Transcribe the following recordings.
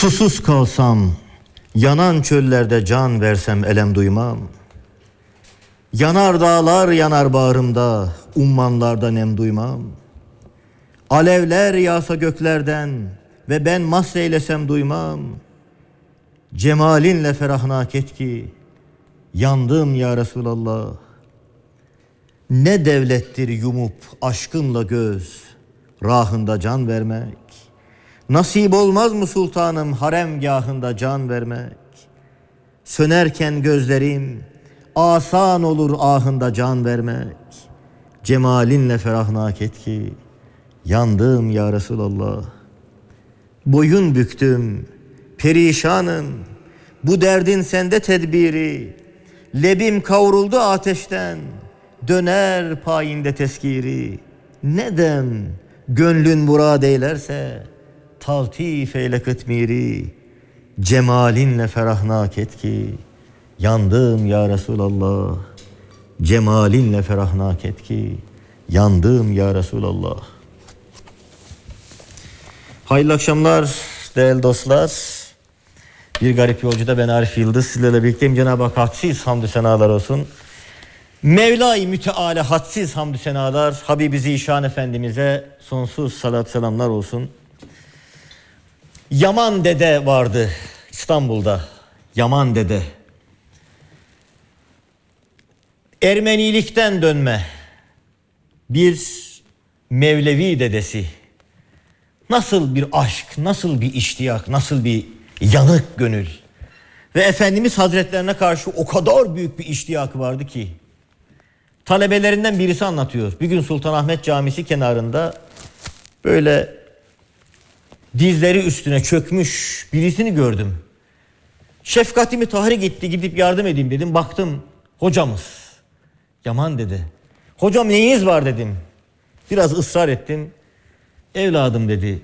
Susuz kalsam, yanan çöllerde can versem elem duymam. Yanar dağlar yanar bağrımda, ummanlarda nem duymam. Alevler yağsa göklerden ve ben mahseylesem duymam. Cemalinle ferahnak et ki, yandım ya Resulallah. Ne devlettir yumup aşkınla göz, rahında can vermek. Nasip olmaz mı sultanım haremgahında can vermek? Sönerken gözlerim asan olur ahında can vermek. Cemalinle ferahnak et ki yandım ya Resulallah. Boyun büktüm, perişanım. Bu derdin sende tedbiri. Lebim kavruldu ateşten. Döner payinde teskiri. Ne dem gönlün murad eylerse taltif eyle kıtmiri. Cemalinle ferahnak et ki yandım ya Resulallah. Cemalinle ferahnak et ki yandım ya Resulallah. Hayırlı akşamlar değerli dostlar. Bir garip yolcuda ben Arif Yıldız sizlerle birlikteyim. Cenab-ı Hak hadsiz hamdü senalar olsun. Mevla-i Müteala hadsiz hamdü senalar Habibi Zişan Efendimiz'e sonsuz salat selamlar olsun. Yaman Dede vardı İstanbul'da. Yaman Dede. Ermenilikten dönme bir Mevlevi dedesi. Nasıl bir aşk, nasıl bir iştiyak, nasıl bir yanık gönül. Ve Efendimiz Hazretlerine karşı o kadar büyük bir iştiyak vardı ki. Talebelerinden birisi anlatıyor. Bir gün Sultanahmet Camisi kenarında böyle dizleri üstüne çökmüş birisini gördüm. Şefkatimi tahrik etti gidip yardım edeyim dedim. Baktım hocamız. Yaman dedi. Hocam neyiniz var dedim. Biraz ısrar ettim. Evladım dedi.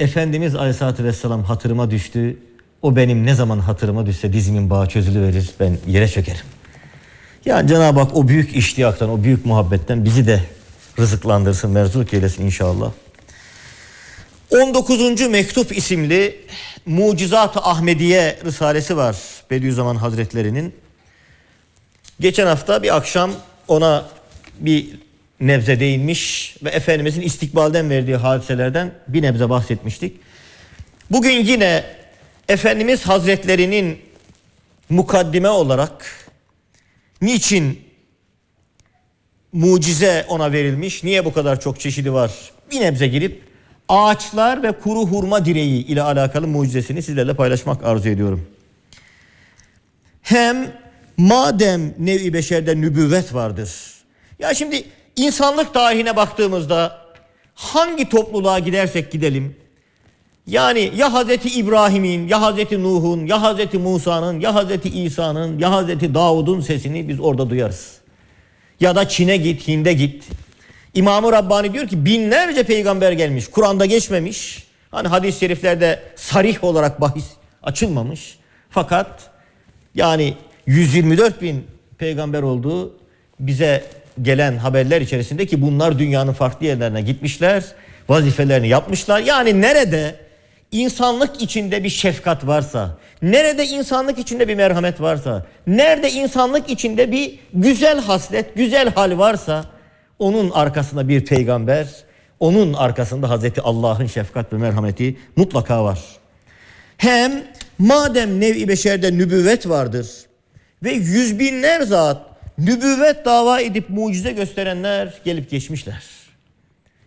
Efendimiz Aleyhisselatü Vesselam hatırıma düştü. O benim ne zaman hatırıma düşse dizimin bağı çözülüverir. Ben yere çökerim. Ya Cenab-ı Hak o büyük iştiyaktan, o büyük muhabbetten bizi de rızıklandırsın, merzuk eylesin inşallah. 19. Mektup isimli Mucizat-ı Ahmediye Risalesi var Bediüzzaman Hazretleri'nin. Geçen hafta bir akşam ona bir nebze değinmiş ve Efendimizin istikbalden verdiği hadiselerden bir nebze bahsetmiştik. Bugün yine Efendimiz Hazretlerinin mukaddime olarak niçin mucize ona verilmiş, niye bu kadar çok çeşidi var bir nebze girip ağaçlar ve kuru hurma direği ile alakalı mucizesini sizlerle paylaşmak arzu ediyorum. Hem madem nevi beşerde nübüvvet vardır. Ya şimdi insanlık tarihine baktığımızda hangi topluluğa gidersek gidelim yani ya Hazreti İbrahim'in, ya Hazreti Nuh'un, ya Hazreti Musa'nın, ya Hazreti İsa'nın, ya Hazreti Davud'un sesini biz orada duyarız. Ya da Çin'e git, Hind'e git. İmam-ı Rabbani diyor ki binlerce peygamber gelmiş. Kur'an'da geçmemiş. Hani hadis-i şeriflerde sarih olarak bahis açılmamış. Fakat yani 124 bin peygamber olduğu bize gelen haberler içerisinde ki bunlar dünyanın farklı yerlerine gitmişler. Vazifelerini yapmışlar. Yani nerede insanlık içinde bir şefkat varsa, nerede insanlık içinde bir merhamet varsa, nerede insanlık içinde bir güzel haslet, güzel hal varsa onun arkasında bir peygamber, onun arkasında Hazreti Allah'ın şefkat ve merhameti mutlaka var. Hem madem nev-i beşerde nübüvvet vardır ve yüz binler zat nübüvvet dava edip mucize gösterenler gelip geçmişler.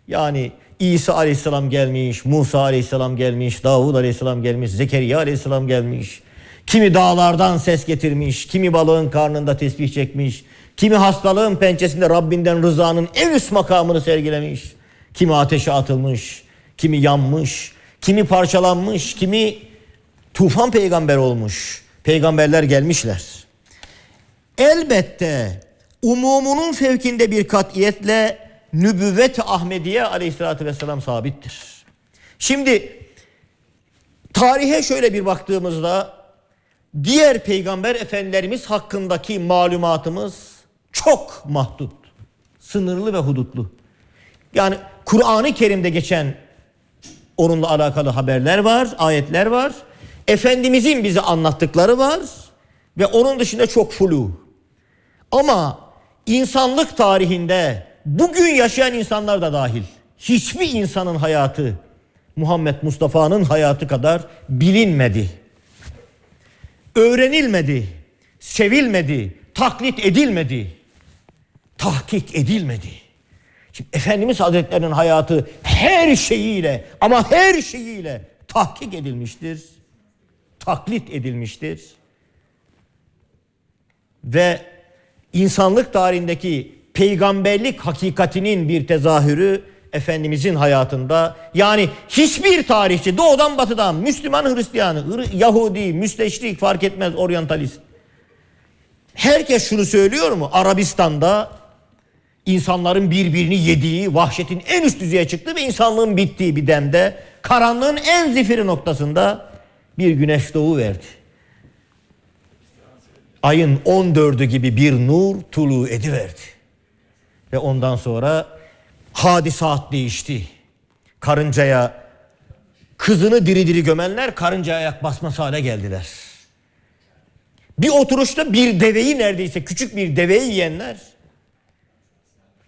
Yani İsa aleyhisselam gelmiş, Musa aleyhisselam gelmiş, Davud aleyhisselam gelmiş, Zekeriya aleyhisselam gelmiş. Kimi dağlardan ses getirmiş, kimi balığın karnında tesbih çekmiş, kimi hastalığın pençesinde Rabbinden rızanın en üst makamını sergilemiş. Kimi ateşe atılmış, kimi yanmış, kimi parçalanmış, kimi tufan peygamber olmuş. Peygamberler gelmişler. Elbette umumunun fevkinde bir katiyetle nübüvvet Ahmediye aleyhissalatü vesselam sabittir. Şimdi tarihe şöyle bir baktığımızda diğer peygamber efendilerimiz hakkındaki malumatımız çok mahdut, sınırlı ve hudutlu. Yani Kur'an-ı Kerim'de geçen onunla alakalı haberler var, ayetler var Efendimizin bize anlattıkları var ve onun dışında çok flu. Ama insanlık tarihinde bugün yaşayan insanlar da dahil hiçbir insanın hayatı Muhammed Mustafa'nın hayatı kadar bilinmedi. Öğrenilmedi, sevilmedi, taklit edilmedi, tahkik edilmedi. Şimdi Efendimiz Hazretlerinin hayatı her şeyiyle ama her şeyiyle tahkik edilmiştir. Taklit edilmiştir. Ve insanlık tarihindeki peygamberlik hakikatinin bir tezahürü Efendimizin hayatında yani hiçbir tarihçi doğudan batıdan Müslüman Hristiyan, Yahudi, müsteşrik fark etmez oryantalist. Herkes şunu söylüyor mu? Arabistan'da insanların birbirini yediği, vahşetin en üst düzeye çıktığı ve insanlığın bittiği bir demde karanlığın en zifiri noktasında bir güneş doğu verdi. Ayın 14'ü gibi bir nur tulu ediverdi. Ve ondan sonra hadisat değişti. Karıncaya kızını diri diri gömenler karıncaya ayak basması hale geldiler. Bir oturuşta bir deveyi neredeyse küçük bir deveyi yiyenler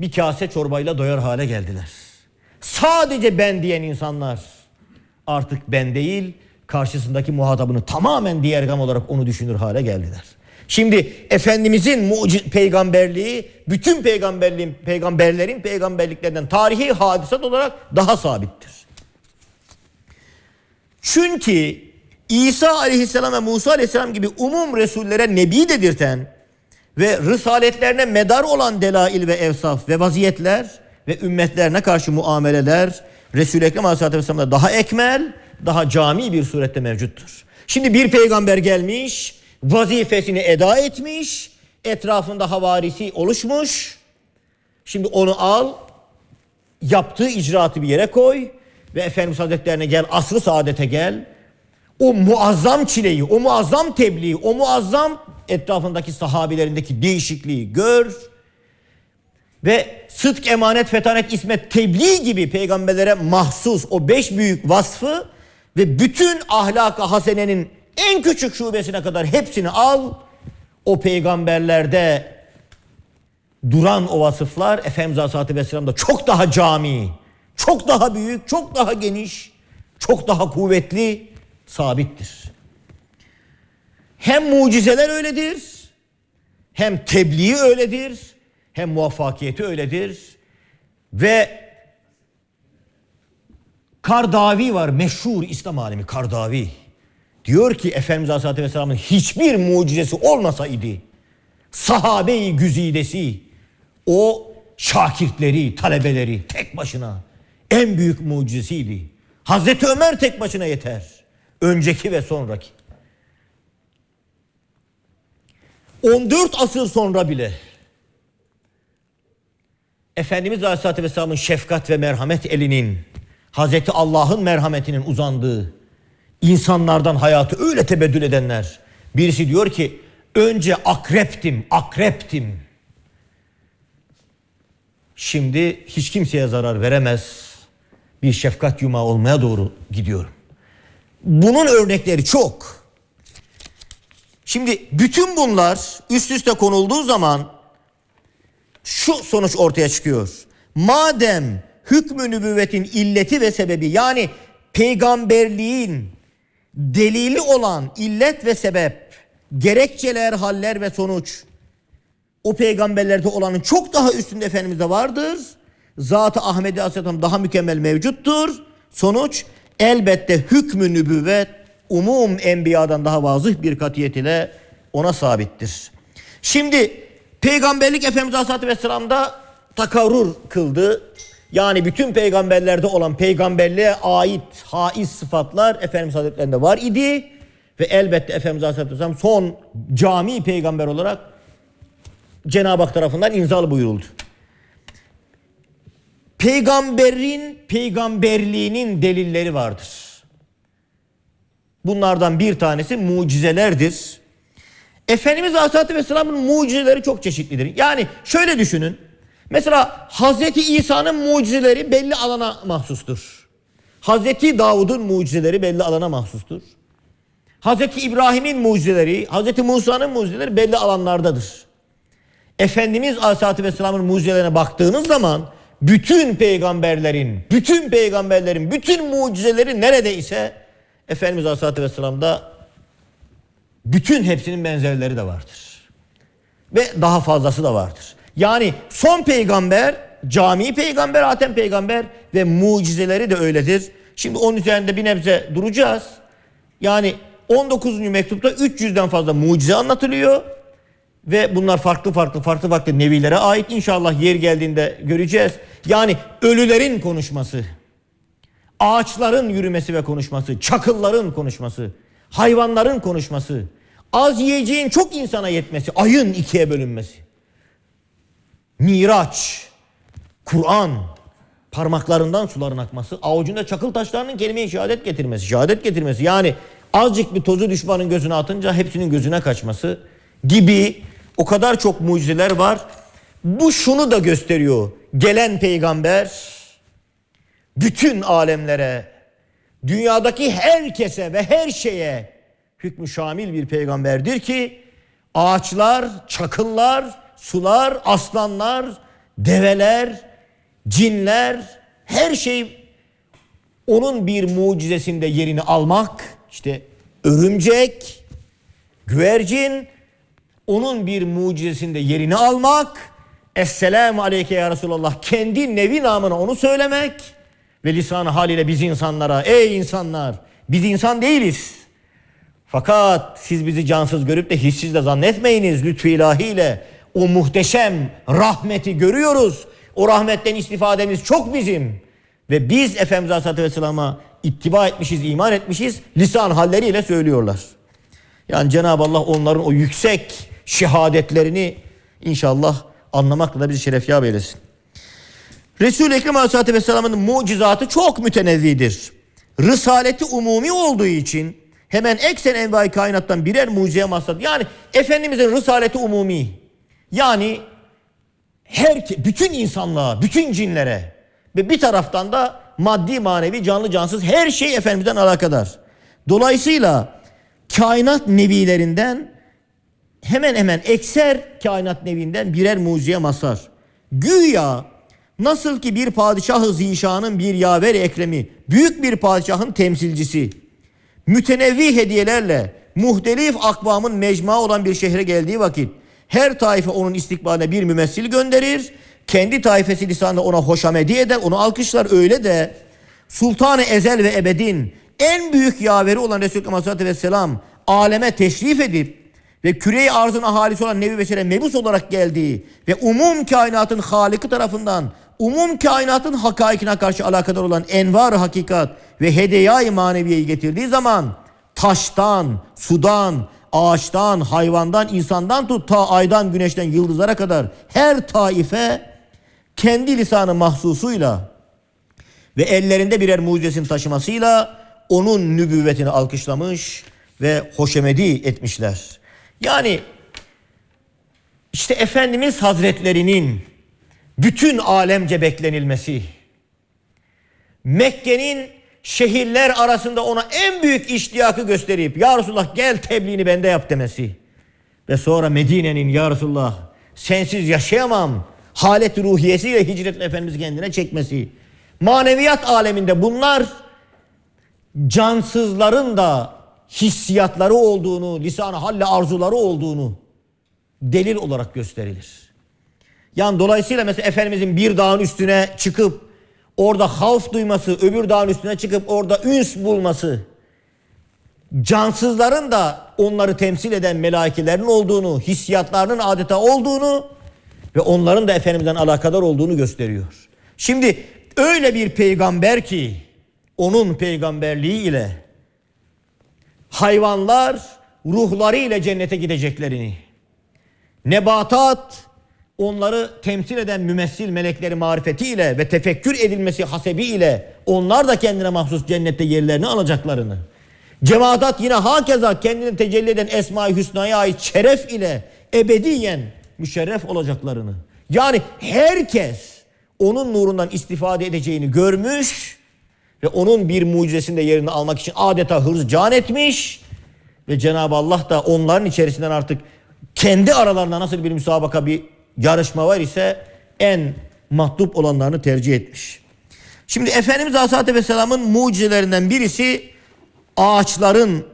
bir kase çorbayla doyar hale geldiler. Sadece ben diyen insanlar artık ben değil karşısındaki muhatabını tamamen diğer gam olarak onu düşünür hale geldiler. Şimdi Efendimizin muci- peygamberliği bütün peygamberliğin, peygamberlerin peygamberliklerinden tarihi hadisat olarak daha sabittir. Çünkü İsa aleyhisselam ve Musa aleyhisselam gibi umum Resullere nebi dedirten ve risaletlerine medar olan delail ve evsaf ve vaziyetler ve ümmetlerine karşı muameleler Resul-i Ekrem aleyhisselatü vesselam'da daha ekmel, daha cami bir surette mevcuttur. Şimdi bir peygamber gelmiş, vazifesini eda etmiş, etrafında havarisi oluşmuş. Şimdi onu al, yaptığı icraatı bir yere koy ve Efendimiz Hazretlerine gel, asrı saadete gel. O muazzam çileyi, o muazzam tebliği, o muazzam etrafındaki sahabilerindeki değişikliği gör. Ve sıdk, emanet, fetanet, ismet, tebliğ gibi peygamberlere mahsus o beş büyük vasfı ve bütün ahlak-ı hasenenin en küçük şubesine kadar hepsini al. O peygamberlerde duran o vasıflar Efendimiz Aleyhisselatü Vesselam'da çok daha cami, çok daha büyük, çok daha geniş, çok daha kuvvetli, sabittir. Hem mucizeler öyledir, hem tebliği öyledir, hem muvaffakiyeti öyledir. Ve Kardavi var, meşhur İslam alimi Kardavi. Diyor ki Efendimiz Aleyhisselatü Vesselam'ın hiçbir mucizesi olmasaydı, sahabe-i güzidesi, o şakirtleri, talebeleri tek başına en büyük mucizesiydi. Hazreti Ömer tek başına yeter. Önceki ve sonraki. 14 asır sonra bile Efendimiz Aleyhisselatü Vesselam'ın şefkat ve merhamet elinin Hazreti Allah'ın merhametinin uzandığı insanlardan hayatı öyle tebeddül edenler. Birisi diyor ki önce akreptim, akreptim. Şimdi hiç kimseye zarar veremez bir şefkat yumağı olmaya doğru gidiyorum. Bunun örnekleri çok. Şimdi bütün bunlar üst üste konulduğu zaman şu sonuç ortaya çıkıyor. Madem hükmü nübüvvetin illeti ve sebebi yani peygamberliğin delili olan illet ve sebep, gerekçeler, haller ve sonuç o peygamberlerde olanın çok daha üstünde Efendimiz'de vardır. Zat-ı Ahmedi Aleyhisselam daha mükemmel mevcuttur. Sonuç elbette hükmü nübüvvet umum enbiyadan daha vazih bir katiyet ile ona sabittir. Şimdi peygamberlik Efendimiz Aleyhisselatü Vesselam'da takarrur kıldı. Yani bütün peygamberlerde olan peygamberliğe ait haiz sıfatlar Efendimiz Hazretlerinde var idi. Ve elbette Efendimiz Aleyhisselatü Vesselam son cami peygamber olarak Cenab-ı Hak tarafından inzal buyuruldu. Peygamberin peygamberliğinin delilleri vardır. Bunlardan bir tanesi mucizelerdir. Efendimiz Aleyhisselatü Vesselam'ın mucizeleri çok çeşitlidir. Yani şöyle düşünün. Mesela Hazreti İsa'nın mucizeleri belli alana mahsustur. Hazreti Davud'un mucizeleri belli alana mahsustur. Hazreti İbrahim'in mucizeleri, Hazreti Musa'nın mucizeleri belli alanlardadır. Efendimiz Aleyhisselatü Vesselam'ın mucizelerine baktığınız zaman bütün peygamberlerin, bütün peygamberlerin, bütün mucizeleri nerede ise Efendimiz Aleyhisselatü Vesselam'da bütün hepsinin benzerleri de vardır. Ve daha fazlası da vardır. Yani son peygamber, cami peygamber, Hatem peygamber ve mucizeleri de öyledir. Şimdi onun üzerinde bir nebze duracağız. Yani 19. mektupta 300'den fazla mucize anlatılıyor. Ve bunlar farklı farklı farklı farklı nevilere ait. İnşallah yer geldiğinde göreceğiz. Yani ölülerin konuşması, ağaçların yürümesi ve konuşması, çakılların konuşması, hayvanların konuşması, az yiyeceğin çok insana yetmesi, ayın ikiye bölünmesi. Miraç, Kur'an, parmaklarından suların akması, avucunda çakıl taşlarının kelime-i şehadet getirmesi, şehadet getirmesi. Yani azıcık bir tozu düşmanın gözüne atınca hepsinin gözüne kaçması gibi o kadar çok mucizeler var. Bu şunu da gösteriyor. Gelen peygamber bütün alemlere, dünyadaki herkese ve her şeye hükmü şamil bir peygamberdir ki ağaçlar, çakıllar, sular, aslanlar, develer, cinler, her şey onun bir mucizesinde yerini almak, işte örümcek, güvercin, onun bir mucizesinde yerini almak, Esselamu aleyke ya Resulallah kendi nevi namına onu söylemek ve lisan haliyle biz insanlara ey insanlar biz insan değiliz. Fakat siz bizi cansız görüp de hissiz de zannetmeyiniz lütfu ilahiyle o muhteşem rahmeti görüyoruz. O rahmetten istifademiz çok bizim. Ve biz Efendimiz Aleyhisselatü Vesselam'a ittiba etmişiz, iman etmişiz. Lisan halleriyle söylüyorlar. Yani Cenab-ı Allah onların o yüksek şehadetlerini inşallah anlamakla da bizi şerefyab eylesin. Resul-i Ekrem Aleyhisselatü Vesselam'ın mucizatı çok mütenevvidir. Risaleti umumi olduğu için hemen eksen envai kainattan birer mucizeye mahsat. Yani Efendimizin risaleti umumi. Yani her bütün insanlığa, bütün cinlere ve bir taraftan da maddi manevi canlı cansız her şey Efendimiz'den alakadar. Dolayısıyla kainat nevilerinden hemen hemen ekser kainat nevinden birer mucizeye mazhar. Güya nasıl ki bir padişahı zişanın bir yaver ekremi, büyük bir padişahın temsilcisi, mütenevvi hediyelerle muhtelif akvamın mecmua olan bir şehre geldiği vakit her taife onun istikbaline bir mümessil gönderir. Kendi taifesi lisanında ona hoşamedi eder, onu alkışlar öyle de Sultan-ı Ezel ve Ebed'in en büyük yaveri olan Resulü Aleyhisselatü Vesselam aleme teşrif edip ve küre-i arzın ahalisi olan Nebi Beşer'e mebus olarak geldiği ve umum kainatın haliki tarafından umum kainatın hakaikine karşı alakadar olan envar hakikat ve hediyayı maneviyeyi getirdiği zaman taştan, sudan, ağaçtan, hayvandan, insandan tut ta aydan, güneşten, yıldızlara kadar her taife kendi lisanı mahsusuyla ve ellerinde birer mucizesini taşımasıyla onun nübüvvetini alkışlamış ve hoşemedi etmişler. Yani işte Efendimiz Hazretlerinin bütün alemce beklenilmesi, Mekke'nin şehirler arasında ona en büyük iştiyakı gösterip Ya Resulullah gel tebliğini bende yap demesi ve sonra Medine'nin Ya Resulullah sensiz yaşayamam halet ruhiyesiyle hicretle Efendimiz kendine çekmesi. Maneviyat aleminde bunlar cansızların da hissiyatları olduğunu, lisan-ı halle arzuları olduğunu delil olarak gösterilir. Yani dolayısıyla mesela Efendimizin bir dağın üstüne çıkıp orada havf duyması, öbür dağın üstüne çıkıp orada üns bulması, cansızların da onları temsil eden melaikelerin olduğunu, hissiyatlarının adeta olduğunu ve onların da Efendimiz'den alakadar olduğunu gösteriyor. Şimdi öyle bir peygamber ki onun peygamberliği ile hayvanlar ruhları ile cennete gideceklerini, nebatat onları temsil eden mümessil melekleri marifetiyle ve tefekkür edilmesi hasebiyle onlar da kendine mahsus cennette yerlerini alacaklarını, cemaatat yine hakeza kendini tecelli eden Esma-i Hüsna'ya ait şeref ile ebediyen müşerref olacaklarını, yani herkes onun nurundan istifade edeceğini görmüş ve onun bir mucizesinde yerini almak için adeta hırs can etmiş Ve Cenab-ı Allah da onların içerisinden artık kendi aralarında nasıl bir müsabaka bir yarışma var ise en mahdup olanlarını tercih etmiş. Şimdi Efendimiz Aleyhisselatü Vesselam'ın mucizelerinden birisi ağaçların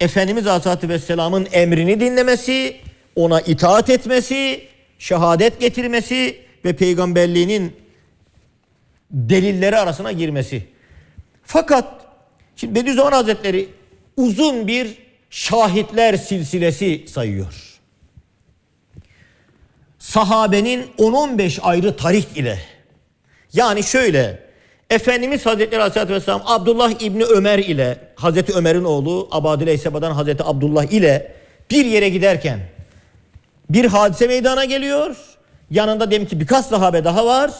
Efendimiz Aleyhisselatü Vesselam'ın emrini dinlemesi, ona itaat etmesi, şehadet getirmesi ve peygamberliğinin delilleri arasına girmesi. Fakat şimdi Bediüzzaman Hazretleri uzun bir şahitler silsilesi sayıyor. Sahabenin 10-15 ayrı tarih ile yani şöyle Efendimiz Hazretleri Aleyhisselatü Vesselam Abdullah İbni Ömer ile Hazreti Ömer'in oğlu Abadile İseba'dan Hazreti Abdullah ile bir yere giderken bir hadise meydana geliyor. Yanında demek ki birkaç sahabe daha var.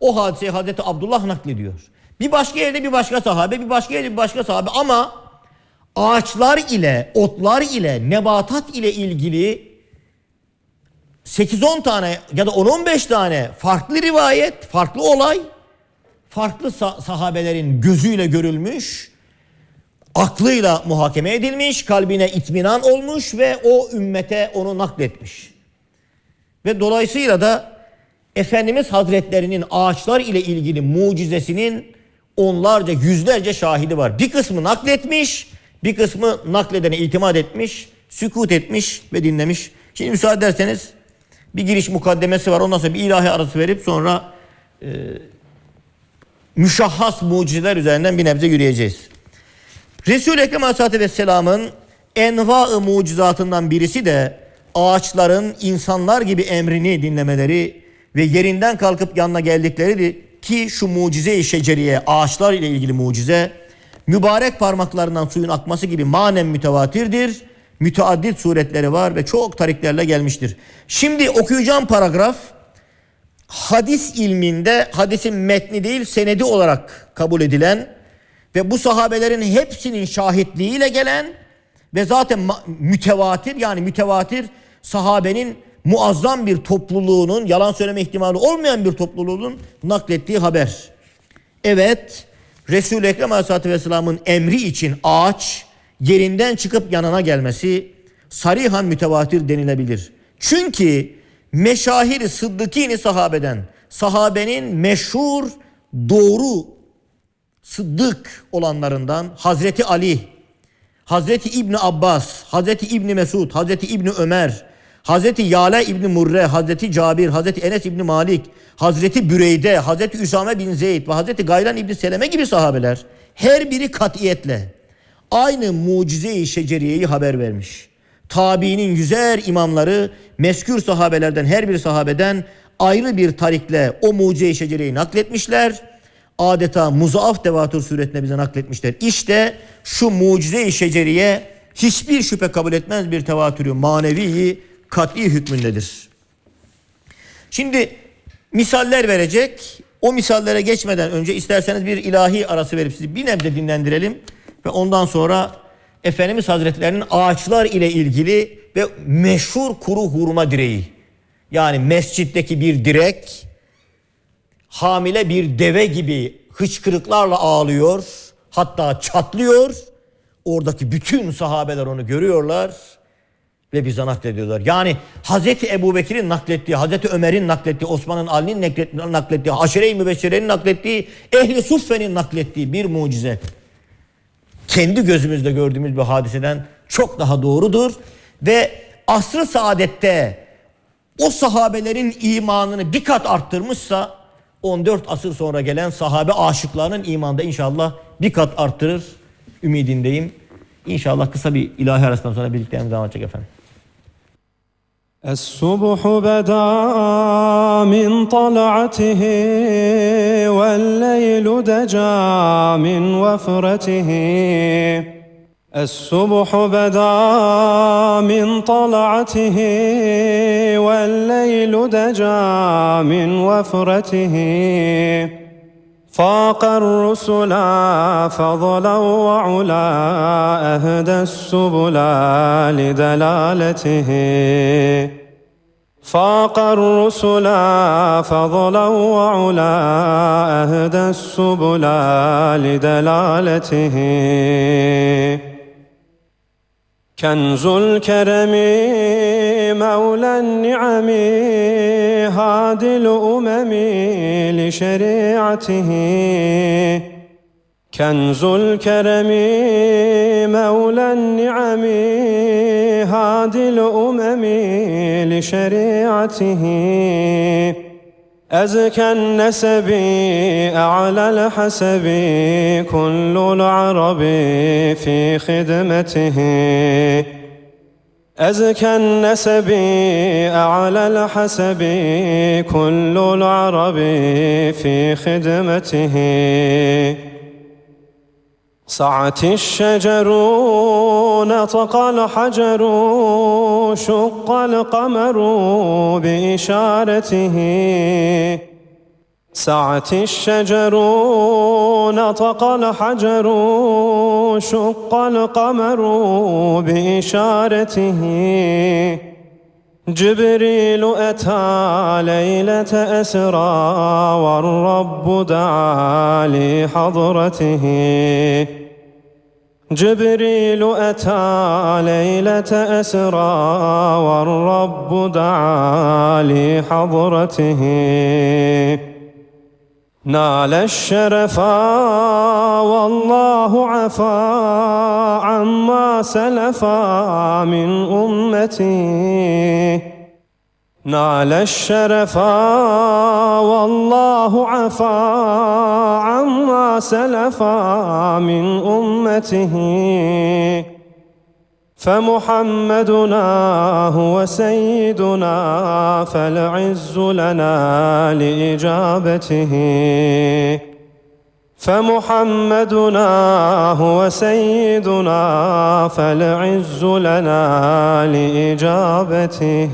O hadiseyi Hazreti Abdullah naklediyor. Bir başka yerde bir başka sahabe, bir başka yerde bir başka sahabe ama ağaçlar ile, otlar ile, nebatat ile ilgili 8-10 tane ya da 10-15 tane farklı rivayet, farklı olay, farklı sah- sahabelerin gözüyle görülmüş, aklıyla muhakeme edilmiş, kalbine itminan olmuş ve o ümmete onu nakletmiş. Ve dolayısıyla da Efendimiz Hazretlerinin ağaçlar ile ilgili mucizesinin onlarca, yüzlerce şahidi var. Bir kısmı nakletmiş, bir kısmı nakledene itimat etmiş, sükut etmiş ve dinlemiş. Şimdi müsaade ederseniz bir giriş mukaddemesi var. Ondan sonra bir ilahi arası verip sonra e, müşahhas mucizeler üzerinden bir nebze yürüyeceğiz. Resul-i Ekrem Aleyhisselatü Vesselam'ın enva-ı mucizatından birisi de ağaçların insanlar gibi emrini dinlemeleri ve yerinden kalkıp yanına geldikleri ki şu mucize-i şeceriye ağaçlar ile ilgili mucize mübarek parmaklarından suyun akması gibi manen mütevatirdir. Müteaddit suretleri var ve çok tariklerle gelmiştir. Şimdi okuyacağım paragraf hadis ilminde hadisin metni değil senedi olarak kabul edilen ve bu sahabelerin hepsinin şahitliğiyle gelen ve zaten mütevatir yani mütevatir sahabenin muazzam bir topluluğunun yalan söyleme ihtimali olmayan bir topluluğunun naklettiği haber. Evet Resul-i Ekrem Aleyhisselatü Vesselam'ın emri için ağaç yerinden çıkıp yanına gelmesi sarihan mütevatir denilebilir. Çünkü meşahir sıddıkini sahabeden sahabenin meşhur doğru sıddık olanlarından Hazreti Ali, Hazreti İbni Abbas, Hazreti İbni Mesud, Hazreti İbni Ömer, Hazreti Yale İbni Murre, Hazreti Cabir, Hazreti Enes İbni Malik, Hazreti Büreyde, Hazreti Üsame bin Zeyd ve Hazreti Gaylan İbni Seleme gibi sahabeler her biri katiyetle aynı mucize-i şeceriyeyi haber vermiş. Tabiinin yüzer imamları meskür sahabelerden her bir sahabeden ayrı bir tarikle o mucize-i şeceriyeyi nakletmişler. Adeta muzaaf devatür suretine bize nakletmişler. İşte şu mucize-i şeceriye hiçbir şüphe kabul etmez bir tevatürü manevi kat'i hükmündedir. Şimdi misaller verecek. O misallere geçmeden önce isterseniz bir ilahi arası verip sizi bir nebze dinlendirelim. Ve ondan sonra Efendimiz Hazretlerinin ağaçlar ile ilgili ve meşhur kuru hurma direği. Yani mescitteki bir direk hamile bir deve gibi hıçkırıklarla ağlıyor. Hatta çatlıyor. Oradaki bütün sahabeler onu görüyorlar ve bize naklediyorlar. Yani Hazreti Ebu Bekir'in naklettiği, Hazreti Ömer'in naklettiği, Osman'ın Ali'nin naklettiği, Haşere-i Mübeşşere'nin naklettiği, Ehli Suffe'nin naklettiği bir mucize. Kendi gözümüzde gördüğümüz bir hadiseden çok daha doğrudur. Ve asr-ı saadette o sahabelerin imanını bir kat arttırmışsa 14 asır sonra gelen sahabe aşıklarının imanında inşallah bir kat arttırır ümidindeyim. İnşallah kısa bir ilahi arasından sonra birlikte edecek efendim. الصبح بدا من طلعته والليل دجا من وفرته. الصبح بدا من طلعته والليل دجا من وفرته. فاق الرسل فضلا وعلا أهدى السبل لدلالته. فاق الرسل فضلا وعلا أهدى السبل لدلالته. كنز الكرم مولى النعم هادي الأمم لشريعته. كنز الكرم مولى النعم هادي الأمم لشريعته. أزكى النسب أعلى الحسب كل العرب في خدمته. أزكى النسب أعلى الحسب كل العرب في خدمته. سعت الشجر نطق الحجر شق القمر بإشارته. سعت الشجر نطق الحجر شق القمر بإشارته. جبريل أتى ليلة أسرى والرب دعا لحضرته. جبريل أتى ليلة أسرى والرب دعا لحضرته. نال الشرفا والله عفا عما سلفا من أمتي. نال الشرفا والله عفا عما سلفا من أمته. فمحمدنا هو سيدنا فالعز لنا لإجابته. فمحمدنا هو سيدنا فالعز لنا لإجابته.